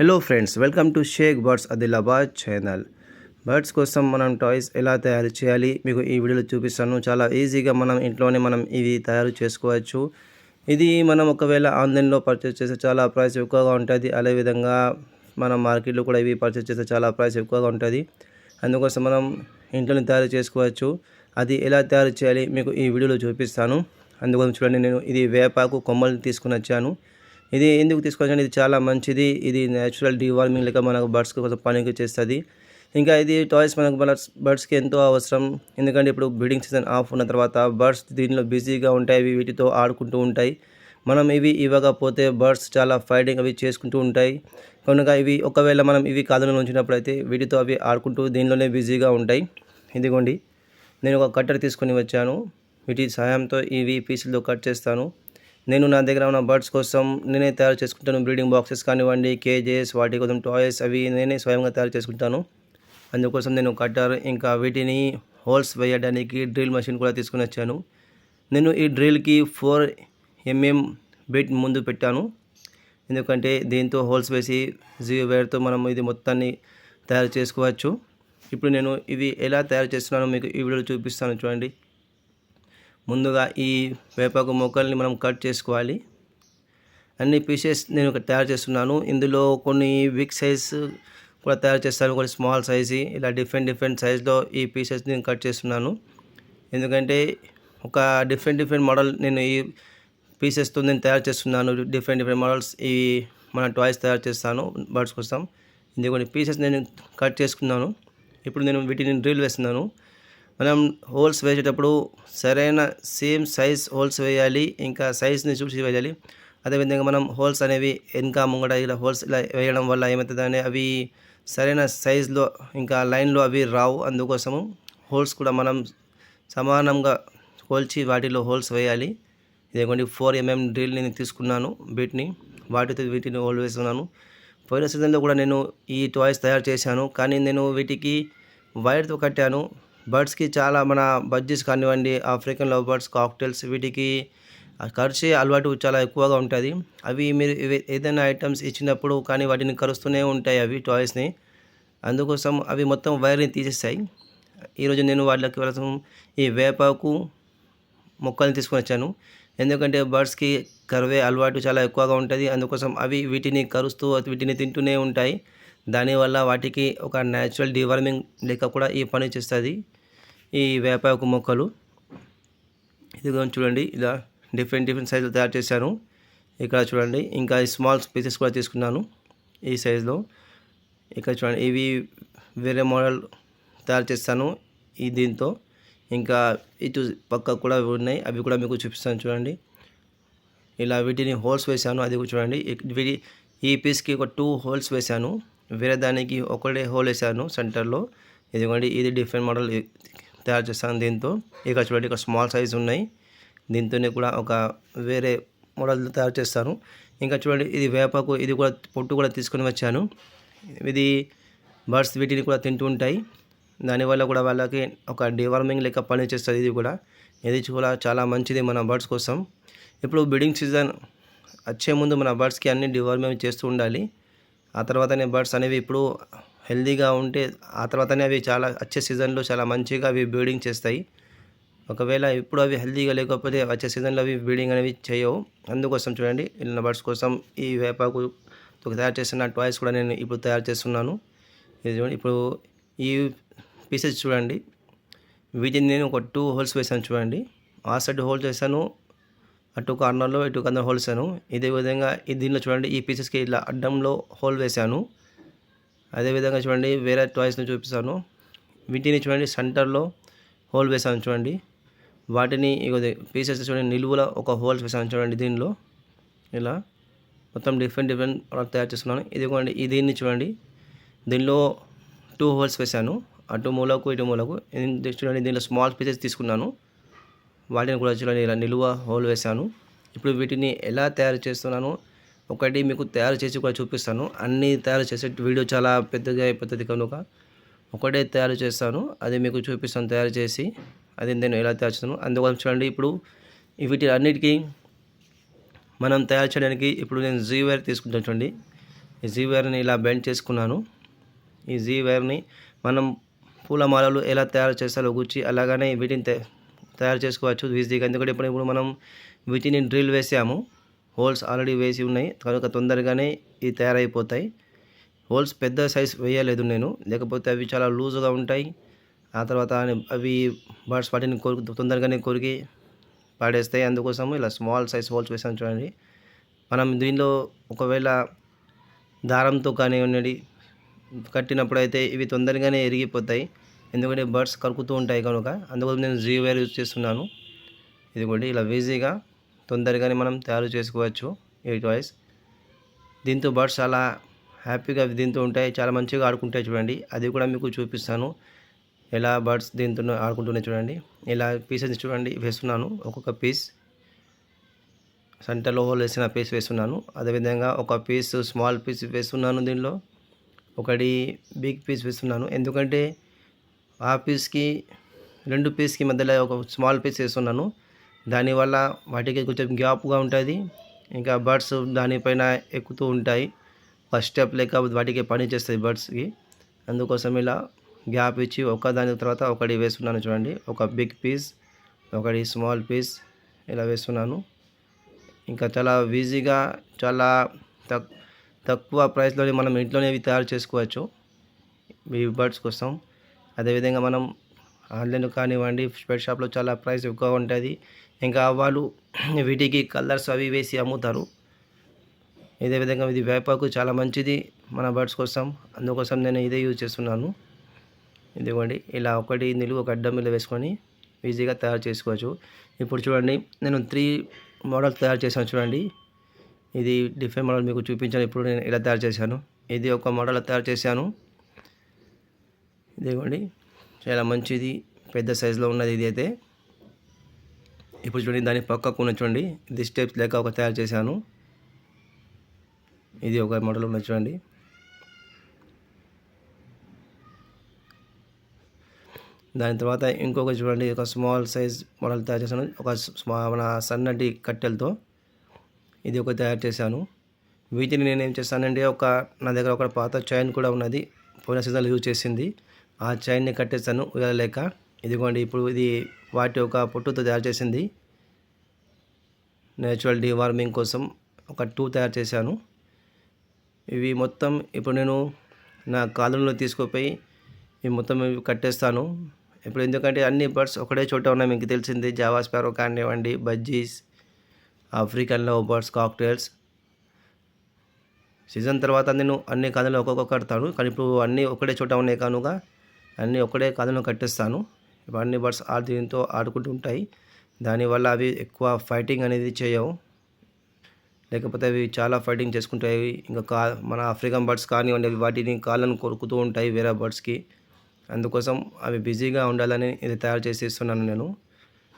Hello friends welcome to Shaik birds Adilabad channel birds కోసం మనం toys ఎలా తయారు చేయాలి? మీకు ఈ వీడియోలో చూపిస్తాను. చాలా ఈజీగా మనం ఇంట్లోనే మనం ఇవి తయారు చేసుకోవచ్చు. ఇది మనం ఒకవేళ ఆన్లైన్లో పర్చేస్ చేస్తే చాలా ప్రైస్ ఎక్కువగా ఉంటుంది. అదేవిధంగా మనం మార్కెట్లో కూడా ఇవి పర్చేస్ చేస్తే చాలా ప్రైస్ ఎక్కువగా ఉంటుంది. అందుకోసం మనం ఇంట్లోనే తయారు చేసుకోవచ్చు. అది ఎలా తయారు చేయాలి? మీకు ఈ వీడియోలో చూపిస్తాను. అందుకోసం చూడండి నేను ఇది వేపాకు కొమ్మల్ని తీసుకుని వచ్చాను. ఇది ఎందుకు తీసుకొచ్చాను ఇది చాలా మంచిది. ఇది నేచురల్ డివార్మింగ్ లేక మనకు బర్డ్స్కి కొంచెం పనికి చేస్తుంది. ఇంకా ఇది టాయ్స్ మనకు బర్డ్స్ బర్డ్స్కి ఎంతో అవసరం. ఎందుకంటే ఇప్పుడు బ్రీడింగ్ సీజన్ ఆఫ్ ఉన్న తర్వాత బర్డ్స్ దీనిలో బిజీగా ఉంటాయి. ఇవి వీటితో ఆడుకుంటూ ఉంటాయి. మనం ఇవి ఇవ్వకపోతే బర్డ్స్ చాలా ఫైటింగ్ అవి చేసుకుంటూ ఉంటాయి. కనుక ఇవి ఒకవేళ మనం ఇవి కాదులో ఉంచినప్పుడు అయితే వీటితో అవి ఆడుకుంటూ దీనిలోనే బిజీగా ఉంటాయి. ఇదిగోండి. నేను ఒక కట్టర్ తీసుకొని వచ్చాను. వీటి సహాయంతో ఇవి పీసులు కట్ చేస్తాను. నేను నా దగ్గర ఉన్న బర్డ్స్ కోసం నేనే తయారు చేసుకుంటాను. బ్రీడింగ్ బాక్సెస్ కానివ్వండి కేజెస్ వాటి కోసం టాయ్స్ అవి నేనే స్వయంగా తయారు చేసుకుంటాను. అందుకోసం నేను కట్టర్ ఇంకా వీటిని హోల్స్ వేయడానికి డ్రిల్ మెషిన్ కూడా తీసుకుని వచ్చాను. నేను ఈ డ్రిల్కి ఫోర్ ఎంఎం బిట్ ముందు పెట్టాను. ఎందుకంటే దీంతో హోల్స్ వేసి జీరో వేర్తో మనం ఇది మొత్తాన్ని తయారు చేసుకోవచ్చు. ఇప్పుడు నేను ఇవి ఎలా తయారు చేస్తున్నానో మీకు ఈ వీడియోలో చూపిస్తాను. చూడండి. ముందుగా ఈ వేపాకు మొక్కల్ని మనం కట్ చేసుకోవాలి. అన్ని పీసెస్ నేను ఇక్కడ తయారు చేస్తున్నాను. ఇందులో కొన్ని బిగ్ సైజ్ కూడా తయారు చేస్తాను కొన్ని స్మాల్ సైజ్ ఇలా డిఫరెంట్ డిఫరెంట్ సైజ్లో ఈ పీసెస్ నేను కట్ చేస్తున్నాను. ఎందుకంటే ఒక డిఫరెంట్ డిఫరెంట్ మోడల్ నేను ఈ పీసెస్తో నేను తయారు చేస్తున్నాను. డిఫరెంట్ డిఫరెంట్ మోడల్స్ ఈ మన టాయ్స్ తయారు చేస్తాను బర్డ్స్ కోసం. ఇది కొన్ని పీసెస్ నేను కట్ చేసుకున్నాను. ఇప్పుడు నేను వీటిని డ్రిల్ వేస్తున్నాను. మనం హోల్స్ వేసేటప్పుడు సరైన సేమ్ సైజ్ హోల్స్ వేయాలి ఇంకా సైజ్ని చూసి వేయాలి. అదేవిధంగా మనం హోల్స్ అనేవి వెనక ముంగట ఇలా హోల్స్ ఇలా వేయడం వల్ల ఏమవుతుందంటే అవి సరైన సైజులో ఇంకా లైన్లో అవి రావు. అందుకోసము హోల్స్ కూడా మనం సమానంగా కోల్చి వాటిలో హోల్స్ వేయాలి. ఇదిగోండి ఫోర్ ఎంఎం డ్రిల్ నేను తీసుకున్నాను వీటిని వాటితో వీటిని హోల్ వేస్తున్నాను. పోయిన సీజన్లో కూడా నేను ఈ టాయ్స్ తయారు చేశాను. కానీ నేను వీటికి వైర్తో కట్టాను. బర్డ్స్కి చాలా మన బజ్జీస్ కానివ్వండి ఆఫ్రికన్ లవ్ బర్డ్స్ కాక్టైల్స్ వీటికి ఖర్చు అలవాటు చాలా ఎక్కువగా ఉంటుంది. అవి మీరు ఏదైనా ఐటమ్స్ ఇచ్చినప్పుడు కానీ వాటిని కరుస్తూనే ఉంటాయి అవి టాయ్స్ని. అందుకోసం అవి మొత్తం వైర్ని తీసేస్తాయి ఈరోజు నేను వాళ్ళకి కోసం ఈ వేపాకు మొక్కల్ని తీసుకొని వచ్చాను. ఎందుకంటే బర్డ్స్కి కరివే అలవాటు చాలా ఎక్కువగా ఉంటుంది. అందుకోసం అవి వీటిని కరుస్తూ వీటిని తింటూనే ఉంటాయి. దానివల్ల వాటికి ఒక న్యాచురల్ డివార్మింగ్ లేక కూడా ఈ పని చేస్తుంది. ఈ వేపాకు మొక్కలు. ఇది చూడండి ఇలా డిఫరెంట్ డిఫరెంట్ సైజులు తయారు చేశాను. ఇక్కడ చూడండి ఇంకా స్మాల్ పీసెస్ కూడా తీసుకున్నాను ఈ సైజులో ఇక్కడ చూడండి ఇవి వేరే మోడల్ తయారు చేస్తాను ఈ దీంతో. ఇంకా ఇటు పక్క కూడా ఉన్నాయి అవి కూడా మీకు చూపిస్తాను చూడండి. ఇలా వీటిని హోల్స్ వేశాను అది కూడా చూడండి. వీటి ఈ పీస్కి ఒక టూ హోల్స్ వేశాను. వేరే దానికి ఒకటే హోల్ వేసాను సెంటర్లో ఇదిగోండి ఇది డిఫరెంట్ మోడల్ తయారు చేస్తాను దీంతో. ఇక్కడ చూడండి ఇక్కడ స్మాల్ సైజ్ ఉన్నాయి. దీంతోనే కూడా ఒక వేరే మోడల్ తయారు చేస్తాను. ఇంకా చూడండి ఇది వేపకు ఇది కూడా పొట్టు కూడా తీసుకొని వచ్చాను. ఇది బర్డ్స్ వీటిని కూడా తింటూ ఉంటాయి. దానివల్ల కూడా వాళ్ళకి ఒక డివార్మింగ్ లెక్క పని చేస్తుంది ఇది కూడా. ఇది కూడా చాలా మంచిది మన బర్డ్స్ కోసం. ఇప్పుడు బిడింగ్ సీజన్ వచ్చే ముందు మన బర్డ్స్కి అన్ని డివార్మింగ్ చేస్తూ ఉండాలి. ఆ తర్వాతనే బర్డ్స్ అనేవి ఇప్పుడు హెల్తీగా ఉంటే ఆ తర్వాతనే అవి చాలా వచ్చే సీజన్లో చాలా మంచిగా అవి బ్రీడింగ్ చేస్తాయి. ఒకవేళ ఇప్పుడు అవి హెల్తీగా లేకపోతే వచ్చే సీజన్లో అవి బ్రీడింగ్ అనేవి చేయవు. అందుకోసం చూడండి ఇలా బర్డ్స్ కోసం ఈ వేపాకు తయారు చేసిన టాయ్స్ కూడా నేను ఇప్పుడు తయారు చేస్తున్నాను. ఇది చూడండి ఇప్పుడు ఈ పీసెస్ చూడండి. వీటిని నేను ఒక టూ హోల్స్ వేసాను చూడండి. ఆ సైడ్ హోల్స్ చేశాను. అటు కార్నర్లో ఇటు కార్నర్ హోల్ వేసాను ఇదే విధంగా ఈ దీనిలో చూడండి ఈ పీసెస్కి ఇట్లా అడ్డంలో హోల్ వేశాను. అదేవిధంగా చూడండి వేరే టాయ్స్ని చూపిస్తాను. వీటిని చూడండి సెంటర్లో హోల్ వేసాను చూడండి. వాటిని పీసెస్ చూడండి నిలువుల ఒక హోల్స్ వేసాను చూడండి దీనిలో. ఇలా మొత్తం డిఫరెంట్ డిఫరెంట్ ప్రోడక్ట్ తయారు చేస్తున్నాను. ఇదిగోండి ఈ దీన్ని చూడండి. దీనిలో టూ హోల్స్ వేశాను. అటు మూలకు ఇటు మూలకు. చూడండి దీనిలో స్మాల్ పీసెస్ తీసుకున్నాను. వాటిని కూడా చూడండి ఇలా నిలువ హోల్ వేసాను ఇప్పుడు వీటిని ఎలా తయారు చేస్తున్నాను ఒకటి మీకు తయారు చేసి కూడా చూపిస్తాను. అన్నీ తయారు చేసే వీడియో చాలా పెద్దగా అయిపోతుంది కనుక ఒకటే తయారు చేస్తాను. అది మీకు చూపిస్తాను తయారు చేసి అది నేను ఎలా తయారు చేస్తాను. అందుకోసం చూడండి ఇప్పుడు వీటి అన్నిటికీ మనం తయారు చేయడానికి ఇప్పుడు నేను జీ వైర్ తీసుకుంటాను చూడండి. ఈ జీ వైర్ని ఇలా బెండ్ చేసుకున్నాను. ఈ జీ వైర్ని మనం పూల మాలలు ఎలా తయారు చేస్తారో గుచ్చి అలాగనే వీటిని తయారు చేసుకోవచ్చు ఈజీగా ఎందుకంటే ఇప్పుడు ఇప్పుడు మనం వీటిని డ్రిల్ వేసాము. హోల్స్ ఆల్రెడీ వేసి ఉన్నాయి. కనుక తొందరగానే ఇవి తయారైపోతాయి. హోల్స్ పెద్ద సైజ్ వేయలేదు నేను. లేకపోతే అవి చాలా లూజుగా ఉంటాయి. ఆ తర్వాత అవి బర్డ్స్ వాటిని కొరికి తొందరగానే కొరికి పాడేస్తాయి. అందుకోసం ఇలా స్మాల్ సైజ్ హోల్స్ వేసాను చూడండి. మనం దీనిలో ఒకవేళ దారంతో కానివ్వండి కట్టినప్పుడు అయితే ఇవి తొందరగానే ఎరిగిపోతాయి. ఎందుకంటే బర్డ్స్ కరుకుతూ ఉంటాయి కనుక అందుకోసం నేను జీ వైర్ యూజ్ చేస్తున్నాను. ఇదిగోండి ఇలా ఈజీగా తొందరగానే మనం తయారు చేసుకోవచ్చు. ఈ టాయ్స్ దీంతో బర్డ్స్ చాలా హ్యాపీగా దీంతో ఉంటాయి చాలా మంచిగా ఆడుకుంటాయి చూడండి. అది కూడా మీకు చూపిస్తాను. ఎలా బర్డ్స్ దీంతో ఆడుకుంటున్నాయి చూడండి. ఇలా పీసెస్ చూడండి వేస్తున్నాను ఒక్కొక్క పీస్. సెంటర్లో హోల్ వేసిన పీస్ వేస్తున్నాను. అదేవిధంగా ఒక పీస్ స్మాల్ పీస్ వేస్తున్నాను దీనిలో ఒకటి బిగ్ పీస్ వేస్తున్నాను. ఎందుకంటే ఆ పీస్కి రెండు పీస్కి మధ్యలో ఒక స్మాల్ పీస్ వేస్తున్నాను దానివల్ల వాటికి కొంచెం గ్యాప్గా ఉంటుంది. ఇంకా బర్డ్స్ దానిపైన ఎక్కుతూ ఉంటాయి. ఫస్ట్ స్టెప్ లేక వాటికి పని చేస్తాయి బర్డ్స్కి. అందుకోసం ఇలా గ్యాప్ ఇచ్చి ఒక దాని తర్వాత ఒకటి వేస్తున్నాను చూడండి. ఒక బిగ్ పీస్ ఒకటి స్మాల్ పీస్ ఇలా వేస్తున్నాను ఇంకా చాలా ఈజీగా చాలా తక్ తక్కువ ప్రైస్లోనే మనం ఇంట్లోనే ఇవి తయారు చేసుకోవచ్చు. ఈ బర్డ్స్ కోసం. అదేవిధంగా మనం ఆన్లైన్ కానివ్వండి స్పెట్ షాప్లో చాలా ప్రైస్ ఎక్కువ ఉంటుంది. ఇంకా వాళ్ళు వీటికి కలర్స్ అవి వేసి అమ్ముతారు. ఇదే విధంగా ఇది వేపాకు చాలా మంచిది మన బర్డ్స్ కోసం. అందుకోసం నేను ఇదే యూజ్ చేస్తున్నాను. ఇదిగోండి ఇలా ఒకటి నిలువు ఒక అడ్డం మీద వేసుకొని ఈజీగా తయారు చేసుకోవచ్చు. ఇప్పుడు చూడండి నేను త్రీ మోడల్ తయారు చేశాను చూడండి. ఇది డిఫరెంట్ మోడల్ మీకు చూపించాను ఇప్పుడు నేను ఇలా తయారు చేశాను. ఇది ఒక మోడల్ తయారు చేశాను. ఇదిగోండి. చాలా మంచిది. పెద్ద సైజులో ఉన్నది ఇది అయితే. ఇప్పుడు చూడండి దాని పక్కకు ఉన్న చూడండి ఇది స్టెప్స్ లేక ఒక తయారు చేశాను. ఇది ఒక మోడల్ ఉన్నది చూడండి. దాని తర్వాత ఇంకొక చూడండి ఒక స్మాల్ సైజ్ మోడల్ తయారు చేశాను. ఒక స్మా మన సన్నటి కట్టెలతో ఇది ఒక తయారు చేశాను. వీటిని నేను ఏం చేస్తానంటే ఒక నా దగ్గర ఒక పాత చైన్ కూడా ఉన్నది. పోయిన సీజన్లో యూజ్ చేసింది. ఆ చైన్ని కట్టేస్తాను ఉయ్యాలేక ఇదిగోండి ఇప్పుడు ఇది వాటి ఒక పొట్టుతో తయారు చేసింది. నేచురల్ డివార్మింగ్ కోసం ఒక టూ తయారు చేశాను. ఇవి మొత్తం ఇప్పుడు నేను నా కాలంలో తీసుకుపోయి ఇవి మొత్తం ఇవి కట్టేస్తాను. ఇప్పుడు ఎందుకంటే అన్ని బర్డ్స్ ఒకటే చోట ఉన్నాయి మీకు తెలిసింది. జావా స్పారో కానివ్వండి budgies African love birds cockatiels. Season తర్వాత నేను అన్ని కాలంలో ఒక్కొక్క కడతాను. కానీ ఇప్పుడు అన్నీ ఒకటే చోట ఉన్నాయి కనుక అన్నీ ఒకటే కాలంలో కట్టేస్తాను. ఇవన్నీ బర్డ్స్ ఆ దీంతో ఆడుకుంటూ ఉంటాయి. దానివల్ల అవి ఎక్కువ ఫైటింగ్ అనేది చేయవు. లేకపోతే అవి చాలా ఫైటింగ్ చేసుకుంటాయి. ఇంకా కా మన ఆఫ్రికన్ బర్డ్స్ కానివ్వండి అవి వాటిని కాళ్ళను కొరుకుతూ ఉంటాయి వేరే బర్డ్స్కి. అందుకోసం అవి బిజీగా ఉండాలని ఇది తయారు చేసి ఇస్తున్నాను నేను.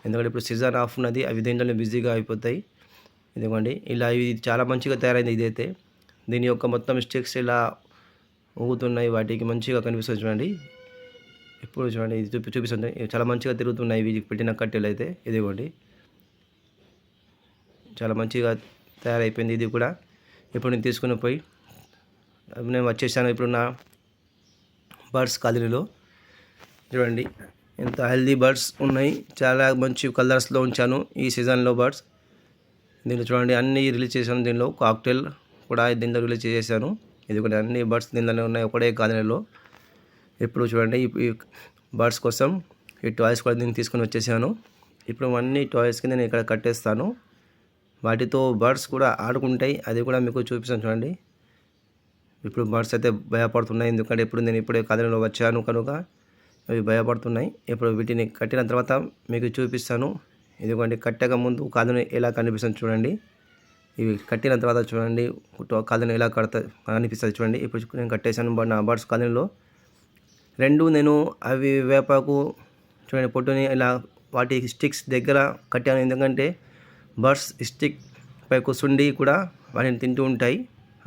ఎందుకంటే ఇప్పుడు సీజన్ ఆఫ్ ఉన్నది అవి దీంట్లోనే బిజీగా అయిపోతాయి. ఇదిగోండి ఇలా ఇది చాలా మంచిగా తయారైంది ఇదైతే. దీని యొక్క మొత్తం స్టిక్స్ ఇలా ఊగుతున్నాయి. వాటికి మంచిగా కనిపిస్తుంది చూడండి. ఇప్పుడు చూడండి ఇది చూపి చూపిస్తుంది. చాలా మంచిగా తిరుగుతున్నాయి ఇవి పెట్టిన కట్టెలు అయితే. ఇదిగోండి. చాలా మంచిగా తయారైపోయింది ఇది కూడా. ఇప్పుడు నేను తీసుకుని పోయి నేను వచ్చేసాను ఇప్పుడు నా బర్డ్స్ కాలనీలో. చూడండి ఎంత హెల్దీ బర్డ్స్ ఉన్నాయి. చాలా మంచి కలర్స్లో ఉంచాను ఈ సీజన్లో బర్డ్స్. దీంట్లో చూడండి అన్నీ రిలీజ్ చేశాను దీనిలో కాక్టైల్ కూడా దీంట్లో రిలీజ్ చేశాను. ఇది కూడా అన్ని బర్డ్స్ దీనిలోనే ఉన్నాయి ఒకటే కాలనీలో. ఇప్పుడు చూడండి ఈ- బర్డ్స్ కోసం ఈ టాయ్స్ కూడా దీన్ని తీసుకొని వచ్చేసాను. ఇప్పుడు అన్ని టాయ్స్కి నేను ఇక్కడ కట్టేస్తాను. వాటితో బర్డ్స్ కూడా ఆడుకుంటాయి. అది కూడా మీకు చూపిస్తాను చూడండి. ఇప్పుడు బర్డ్స్ అయితే భయపడుతున్నాయి. ఎందుకంటే ఇప్పుడు నేను ఇప్పుడే కాలనీలో వచ్చాను కనుక అవి భయపడుతున్నాయి. ఇప్పుడు వీటిని కట్టిన తర్వాత మీకు చూపిస్తాను. ఇదిగోండి కట్టక ముందు కాలుని ఎలా కనిపిస్తుంది చూడండి. ఇవి కట్టిన తర్వాత చూడండి కాలుని ఎలా కడతా కనిపిస్తుంది చూడండి. ఇప్పుడు నేను కట్టేశాను బట్ నా బర్డ్స్ కాలనీలో. రెండు నేను అవి వేపాకు చూడండి పొట్టుని ఇలా వాటి స్టిక్స్ దగ్గర కట్టాను. ఎందుకంటే బర్డ్స్ స్టిక్ పై కూర్చుండి కూడా వాటిని తింటూ ఉంటాయి.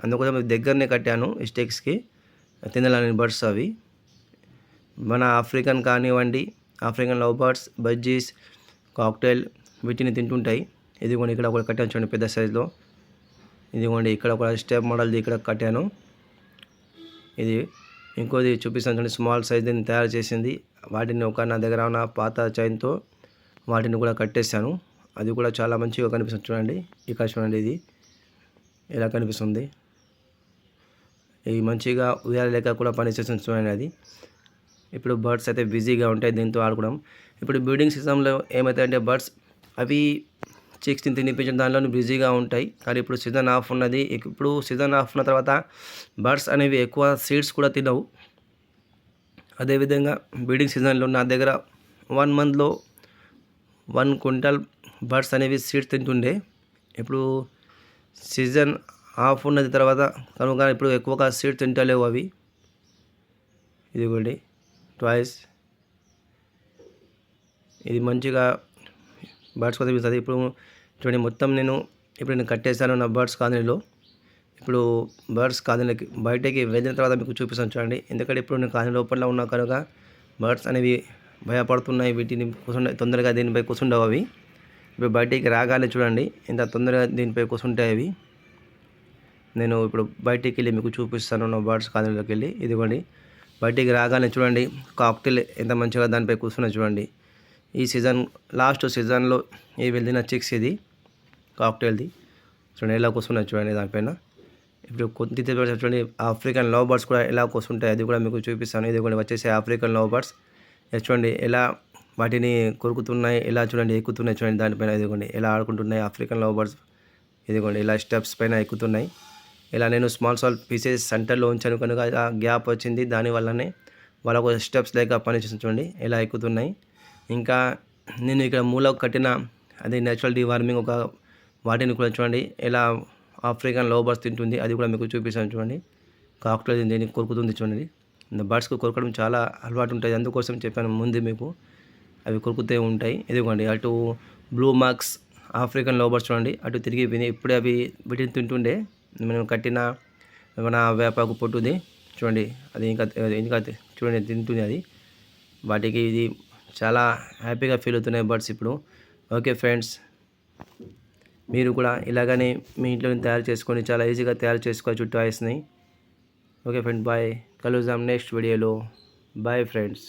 అందుకోసం దగ్గరనే కట్టాను స్టిక్స్కి తినాలని బర్డ్స్ అవి. మన ఆఫ్రికన్ కానివ్వండి African love birds budgies cockatiel వీటిని తింటుంటాయి. ఇదిగోండి ఇక్కడ ఒకటి కట్టాను చూడండి పెద్ద సైజులో. ఇదిగోండి ఇక్కడ ఒక స్టెప్ మోడల్ది ఇక్కడ కట్టాను. ఇది ఇంకోది చూపిస్తాను చూడండి. స్మాల్ సైజ్ దీన్ని తయారు చేసింది. వాటిని ఒక నా దగ్గర ఉన్న పాత చైన్తో వాటిని కూడా కట్టేశాను. అది కూడా చాలా మంచిగా కనిపిస్తుంది చూడండి. ఇక్కడ చూడండి ఇది. ఇలా కనిపిస్తుంది? ఇది మంచిగా ఉయ్యాల లెక్క కూడా పనిచేస్తుంది చూడండి అది. ఇప్పుడు బర్డ్స్ అయితే బిజీగా ఉంటాయి దీంతో ఆడుకోవడం. ఇప్పుడు బ్రీడింగ్ సిస్టంలో ఏమవుతాయంటే బర్డ్స్ అవి చిక్స్ని తినిపించడం దానిలోనే బిజీగా ఉంటాయి. కానీ ఇప్పుడు సీజన్ ఆఫ్ ఉన్నది. ఇప్పుడు సీజన్ ఆఫ్ ఉన్న తర్వాత బర్డ్స్ అనేవి ఎక్కువ సీడ్స్ కూడా తినవు. అదేవిధంగా బీడింగ్ సీజన్లో నా దగ్గర వన్ మంత్లో వన్ క్వింటల్ బర్డ్స్ అనేవి సీడ్స్ తింటుండే. ఇప్పుడు సీజన్ ఆఫ్ ఉన్నది తర్వాత కనుక ఇప్పుడు ఎక్కువగా సీడ్స్ తింటలేవు అవి. ఇదిగోండి. ట్వాయిస్ ఇది మంచిగా బర్డ్స్ కోసం ఇస్తుంది ఇప్పుడు చూడండి మొత్తం నేను ఇప్పుడు నేను కట్టేశాను నా బర్డ్స్ కాలనీలో ఇప్పుడు బర్డ్స్ కాలనీకి బయటకి వెళ్ళిన తర్వాత మీకు చూపిస్తాను చూడండి. ఎందుకంటే ఇప్పుడు నేను కాలనీ లోపల ఉన్నా కనుక బర్డ్స్ అనేవి భయపడుతున్నాయి వీటిని కూర్చుండే తొందరగా దీనిపై కూర్చుండవు అవి. ఇప్పుడు బయటికి రాగానే చూడండి ఇంత తొందరగా దీనిపై కూర్చుంటాయి అవి. నేను ఇప్పుడు బయటికి వెళ్ళి మీకు చూపిస్తాను నా బర్డ్స్ కాలనీలోకి వెళ్ళి. ఇదిగోండి బయటికి రాగానే చూడండి కాక్టైల్ ఎంత మంచిగా దానిపై కూర్చున్నా చూడండి. ఈ సీజన్ లాస్ట్ సీజన్లో ఈ వెళ్ళిన చిక్స్ ఇది కాక్టైల్ది చూడండి ఎలా కూర్చున్నాయి చూడండి దానిపైన. ఇప్పుడు కొద్ది చూడండి ఆఫ్రికన్ లవ్ బర్డ్స్ కూడా ఎలా కూర్చుంటాయి అది కూడా మీకు చూపిస్తాను. ఇది కూడా వచ్చేసి ఆఫ్రికన్ లవ్ బర్డ్స్ చూడండి ఎలా వాటిని కొరుకుతున్నాయి ఎలా చూడండి ఎక్కుతున్నాయి చూడండి దానిపైన. ఇదిగోండి ఎలా ఆడుకుంటున్నాయి ఆఫ్రికన్ లవ్ బర్డ్స్ ఇదిగోండి ఇలా స్టెప్స్ పైన ఎక్కుతున్నాయి. ఇలా నేను స్మాల్ స్మాల్ పీసెస్ సెంటర్లో ఉంచాను కనుక ఆ గ్యాప్ వచ్చింది. దానివల్లనే వాళ్ళకు స్టెప్స్ లేక పనిచేసి చూడండి. ఎలా ఎక్కుతున్నాయి. ఇంకా నేను ఇక్కడ మూలకు కట్టిన అది నేచురల్ డివార్మింగ్ ఒక వాటిని కూడా చూడండి. ఎలా ఆఫ్రికన్లో బర్డ్స్ తింటుంది అది కూడా మీకు చూపిస్తాను చూడండి. కాక్టైల్ దీన్ని కొరుకుతుంది చూడండి. బర్డ్స్కి కొరకడం చాలా అలవాటు ఉంటుంది అందుకోసం చెప్పాను ముందు మీకు. అవి కొరుకుతూ ఉంటాయి. ఇదిగోండి అటు బ్లూ మార్క్స్ ఆఫ్రికన్ లోబర్స్ చూడండి. అటు తిరిగి విని ఇప్పుడే అవి వీటిని తింటుండే. మనం కట్టిన మన వేపాకు పొట్టుది చూడండి. అది ఇంకా ఇంకా చూడండి తింటుంది అది. వాటికి ఇది చాలా హ్యాపీగా ఫీల్ అవుతున్నాయి బర్డ్స్ ఇప్పుడు. ఓకే ఫ్రెండ్స్ మీరు కూడా ఇలాగనే మీ ఇంట్లోనే తయారు చేసుకొని చాలా ఈజీగా తయారు చేసుకోవచ్చు టాయ్స్ని ఓకే ఫ్రెండ్ బాయ్. కలుద్దాం నెక్స్ట్ వీడియోలో. Bye friends.